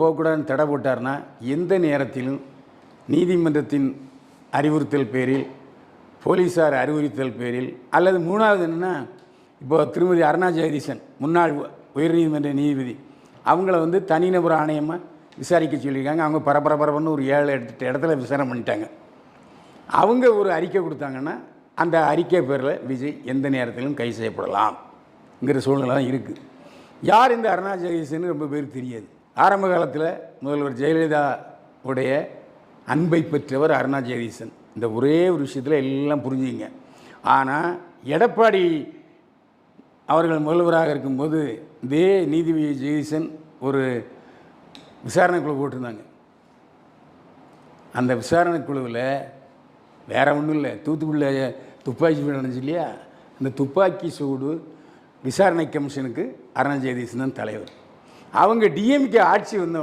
போகக்கூடாதுன்னு தடை போட்டார்னா எந்த நேரத்திலும் நீதிமன்றத்தின் அறிவுறுத்தல் பேரில் போலீஸார் அறிவுறுத்தல் பேரில் அல்லது மூணாவது என்னென்னா இப்போ திருமதி அருணா ஜெகதீசன் முன்னாள் உயர்நீதிமன்ற நீதிபதி அவங்கள வந்து தனிநபர் ஆணையமாக விசாரிக்க சொல்லியிருக்காங்க. அவங்க பரபர பரபரன்னு ஒரு ஏழு எட்டு இடத்துல விசாரணை பண்ணிட்டாங்க. அவங்க ஒரு அறிக்கை கொடுத்தாங்கன்னா அந்த அறிக்கை பேரில் விஜய் எந்த நேரத்திலும் கை செய்யப்படலாம்ங்கிற சூழ்நிலை தான் இருக்குது யார் இந்த அருணா ஜெகதீசன் ரொம்ப பேருக்கு தெரியாது. ஆரம்ப காலத்தில் முதல்வர் ஜெயலலிதா உடைய அன்பை பெற்றவர் அருணா ஜெகதீசன் இந்த ஒரே ஒரு விஷயத்தில் எல்லாம் புரிஞ்சுங்க ஆனால் எடப்பாடி அவர்கள் முதல்வராக இருக்கும்போது இதே நீதிபதி ஜெகதீசன் ஒரு விசாரணை குழு போட்டிருந்தாங்க. அந்த விசாரணை குழுவில் வேறு ஒன்றும் இல்லை. தூத்துக்குடியில் துப்பாக்கி சூடு நடந்துச்சு இல்லையா? அந்த துப்பாக்கி சூடு விசாரணை கமிஷனுக்கு அருணா ஜெகதீசன் தான் தலைவர். அவங்க டிஎம்கே ஆட்சி வந்த